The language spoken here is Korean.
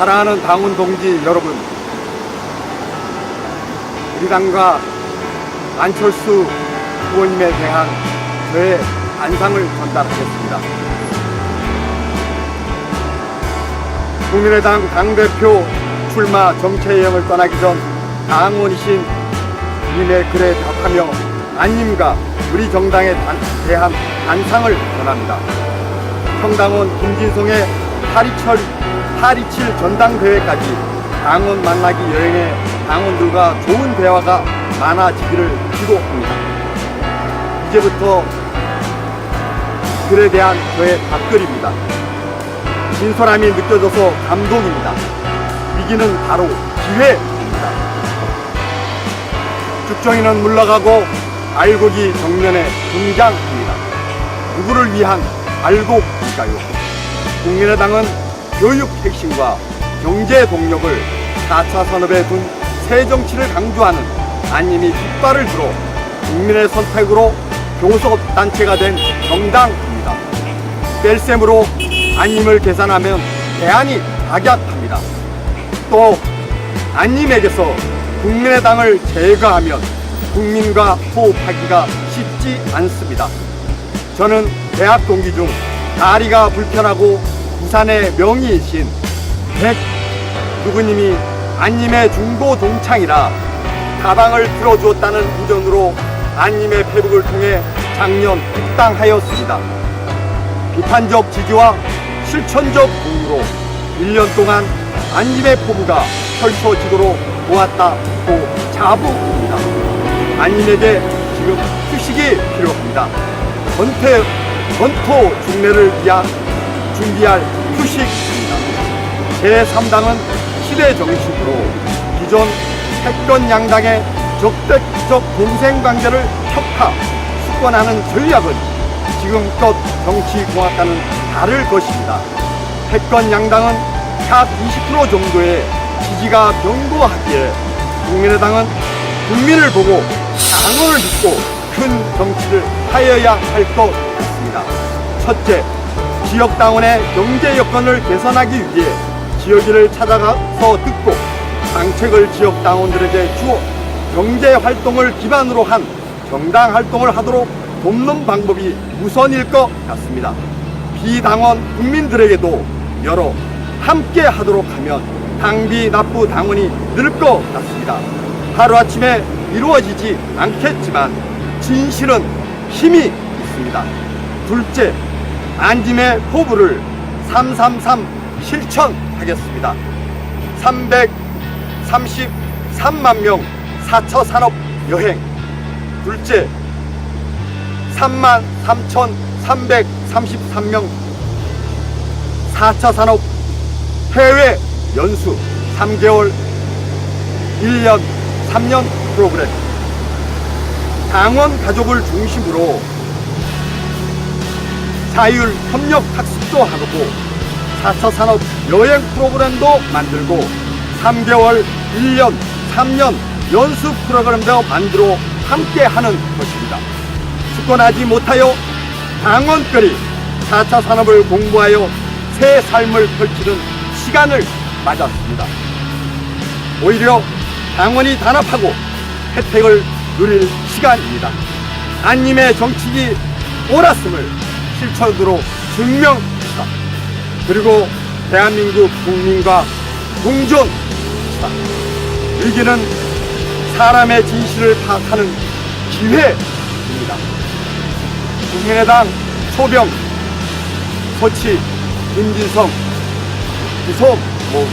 사랑하는 당원 동지 여러분, 우리 당과 안철수 후보님에 대한 저의 안상을 전달하겠습니다. 국민의당 당대표 출마 정체여행을 떠나기 전 당원이신 님의 글에 답하며 안님과 우리 정당에 단- 대한 안상을 전합니다. 평당원 김진성의 827, 827 전당대회까지 당원 만나기 여행에 당원들과 좋은 대화가 많아지기를 기도합니다. 이제부터 글에 대한 저의 답글입니다. 진솔함이 느껴져서 감동입니다. 위기는 바로 기회입니다. 쭉정이는 물러가고 알곡이 정면에 등장합니다. 누구를 위한 알곡일까요? 국민의당은 교육 핵심과 경제 동력을 4차 산업에 둔 새 정치를 강조하는 안님이 깃발을 들어 국민의 선택으로 교섭단체가 된 정당입니다. 뺄셈으로 안님을 계산하면 대안이 각약합니다. 또 안님에게서 국민의당을 제거하면 국민과 호흡하기가 쉽지 않습니다. 저는 대학 동기 중 다리가 불편하고 부산의 명의이신 백 누구님이 안님의 중고 동창이라 가방을 들어주었다는 우전으로 안님의 페북을 통해 작년 입당하였습니다. 비판적 지지와 실천적 공유로 1년 동안 안님의 포부가 펼쳐지도록 도왔다고 자부합니다. 안님에게 지금 휴식이 필요합니다. 전태, 전토 중례를 위한 준비할 휴식입니다. 제3당은 시대 정식으로 기존 패권 양당의 적대적 동생 관계를 척하, 수권하는 전략은 지금껏 정치공학과는 다를 것입니다. 패권 양당은 약 20% 정도의 지지가 견고하기에 국민의당은 국민을 보고 당원을 믿고 큰 정치를 하여야 할 것 같습니다. 첫째, 지역 당원의 경제 여건을 개선하기 위해 지역일을 찾아가서 듣고 정책을 지역 당원들에게 주어 경제 활동을 기반으로 한 정당 활동을 하도록 돕는 방법이 우선일 것 같습니다. 비당원 국민들에게도 여러 함께 하도록 하면 당비 납부 당원이 늘 것 같습니다. 하루아침에 이루어지지 않겠지만 진실은 힘이 있습니다. 둘째, 안짐의 포부를 333 실천하겠습니다. 333만 명 4차 산업 여행. 둘째, 3만 3,333명 4차 산업 해외 연수 3개월 1년 3년 프로그램 당원 가족을 중심으로 자율 협력 학습도 하고 4차 산업 여행 프로그램도 만들고 3개월 1년 3년 연수 프로그램도 만들어 함께 하는 것입니다. 집권하지 못하여 당원들이 4차 산업을 공부하여 새 삶을 펼치는 시간을 맞았습니다. 오히려 당원이 단합하고 혜택을 누릴 시간입니다. 안님의 정치기 옳았음을 실천으로 증명합니다. 그리고 대한민국 국민과 공존합시다. 위기는 사람의 진실을 파악하는 기회입니다. 국민의당 초병, 서치, 김진성, 구성, 모